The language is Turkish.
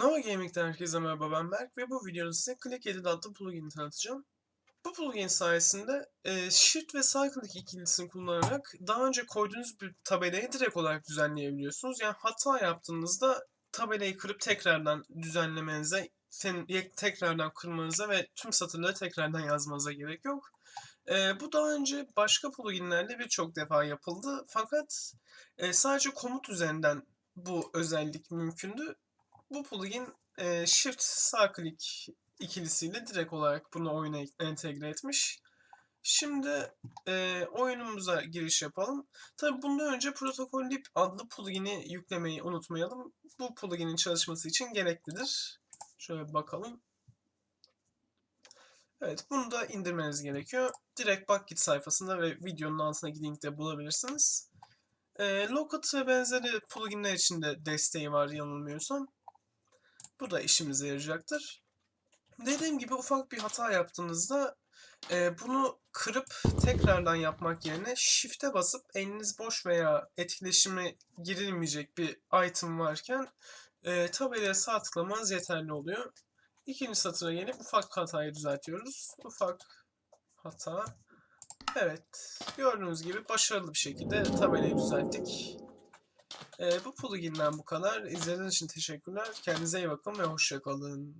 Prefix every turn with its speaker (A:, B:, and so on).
A: Nova Gaming'den herkese merhaba ben Berk ve bu videoda size Click Edit adlı plugin'i tanıtacağım. Bu plugin sayesinde e, Shift ve klik ikilisini kullanarak daha önce koyduğunuz bir tabelayı direkt olarak düzenleyebiliyorsunuz. Yani hata yaptığınızda tabelayı kırıp tekrardan düzenlemenize, tekrardan kırmanıza ve tüm satırları tekrardan yazmanıza gerek yok. E, bu daha önce başka pluginlerle birçok defa yapıldı fakat e, sadece komut üzerinden bu özellik mümkündü bu plugin e, Shift sağ klik ikilisiyle direkt olarak bunu oyuna entegre etmiş. Şimdi e, oyunumuza giriş yapalım. Tabi bundan önce Protocol Lib adlı plugin'i yüklemeyi unutmayalım. Bu plugin'in çalışması için gereklidir. Şöyle bakalım. Evet bunu da indirmeniz gerekiyor. Direkt Bakgit sayfasında ve videonun altındaki linkte bulabilirsiniz. E, Locut ve benzeri pluginler için de desteği var yanılmıyorsam. Bu da işimize yarayacaktır. Dediğim gibi ufak bir hata yaptığınızda e, bunu kırıp tekrardan yapmak yerine Shift'e basıp eliniz boş veya etkileşime girilmeyecek bir item varken e, tabelaya sağ tıklamanız yeterli oluyor. İkinci satıra gelip ufak hatayı düzeltiyoruz. Ufak hata. Evet. Gördüğünüz gibi başarılı bir şekilde tabelayı düzelttik. Ee, bu pluginden bu kadar. İzlediğiniz için teşekkürler. Kendinize iyi bakın ve hoşçakalın.